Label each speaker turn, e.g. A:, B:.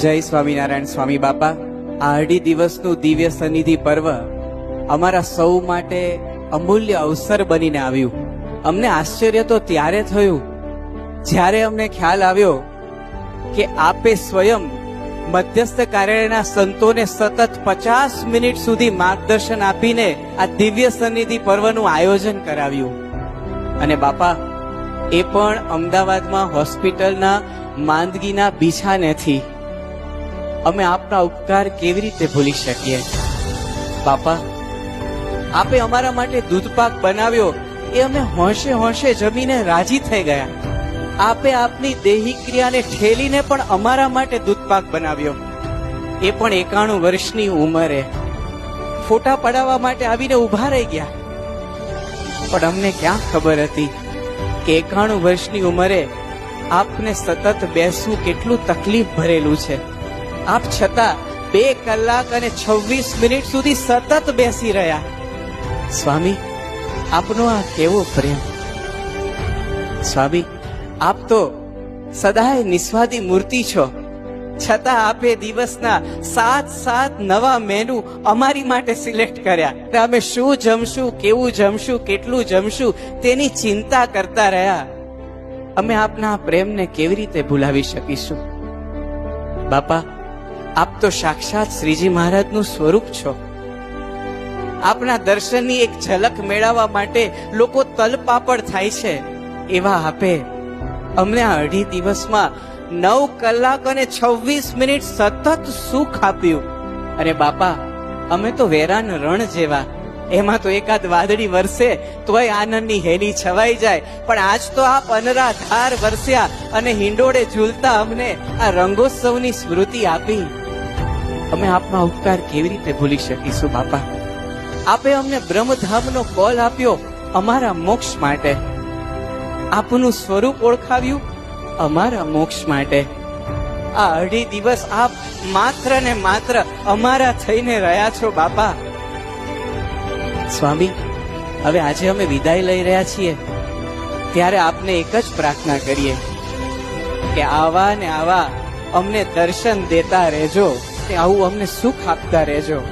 A: જય સ્વામિનારાયણ સ્વામી બાપા. આ અઢી દિવસનું દિવ્ય સનિધિ પર્વ અમારા સૌ માટે અમૂલ્ય અવસર બનીને આવ્યું. અમને આશ્ચર્ય તો ત્યારે થયું, જ્યારે અમને ખ્યાલ આવ્યો કે આપે સ્વયં મધ્યસ્થ કાર્યાલયના સંતોને સતત પચાસ મિનિટ સુધી માર્ગદર્શન આપીને આ દિવ્ય સનિધિ પર્વનું આયોજન કરાવ્યું. અને બાપા, એ પણ અમદાવાદમાં હોસ્પિટલના માંદગીના બિછાનેથી. અમે આપના ઉપકાર કેવી રીતે ભૂલી શકીએ? બાપા, આપે અમારા માટે દૂધપાક બનાવ્યો, એ અમે હોંશે હોંશે જમીને રાજી થઈ ગયા. આપે આપની દેહી ક્રિયાને ઠેલીને પણ અમારા માટે દૂધપાક બનાવ્યો. એ પણ એકાણું વર્ષની ઉંમરે. ફોટા પડાવવા માટે આવીને ઊભા રહી ગયા. પણ અમને ક્યાં ખબર હતી કે એકાણું વર્ષની ઉંમરે આપને સતત બેસવું કેટલું તકલીફ ભરેલું છે. આપ છતાં બે કલાક અને છવ્વીસ મિનિટ સુધી સતત બેસી રહ્યા. સ્વામી, આપનો આ કેવો પ્રેમ? સ્વામી, આપ તો સદાય નિસ્વાદી મૂર્તિ છો. છતાં આપે દિવસના સાત સાત નવા મેનુ અમારી માટે સિલેક્ટ કર્યા. અમે શું જમશું, કેવું જમશું, કેટલું જમશું, તેની ચિંતા કરતા રહ્યા. અમે આપના પ્રેમને કેવી રીતે ભૂલાવી શકીશું? બાપા આપ તો સાક્ષાત શ્રીજી મહારાજનું સ્વરૂપ છો. આપના દર્શનની એક ઝલક મેળવવા માટે લોકો તલપાપડ થાય છે. એવા આપે અમને આ અઢી દિવસમાં નવ કલાક અને છવ્વીસ મિનિટ સતત સુખ આપ્યું. અને બાપા, અમે તો વેરાન રણ જેવા. એમાં તો એકાદ વાદળી વરસે તોય આનંદની હેલી છવાઈ જાય. પણ આજ તો આપ અનરાધાર વરસ્યા અને હિંડોળે ઝૂલતા અમને આ રંગોત્સવની સ્મૃતિ આપી. અમે આપના ઉપકાર કેવી રીતે ભૂલી શકીશું, બાપા? આપે અમને બ્રહ્મધામનો કોલ આપ્યો અમારા મોક્ષ માટે. આપનું સ્વરૂપ ઓળખાવ્યું અમારા મોક્ષ માટે. આ અઢી દિવસ આપ માત્ર ને માત્ર અમારા થઈને રહ્યા છો, બાપા. સ્વામી, હવે આજે અમે વિદાય લઈ રહ્યા છીએ. ત્યારે આપને એક જ પ્રાર્થના કરીએ કે આવા ને આવા અમને દર્શન દેતા રહેજો. આવું અમને સુખ આપતા રહેજો.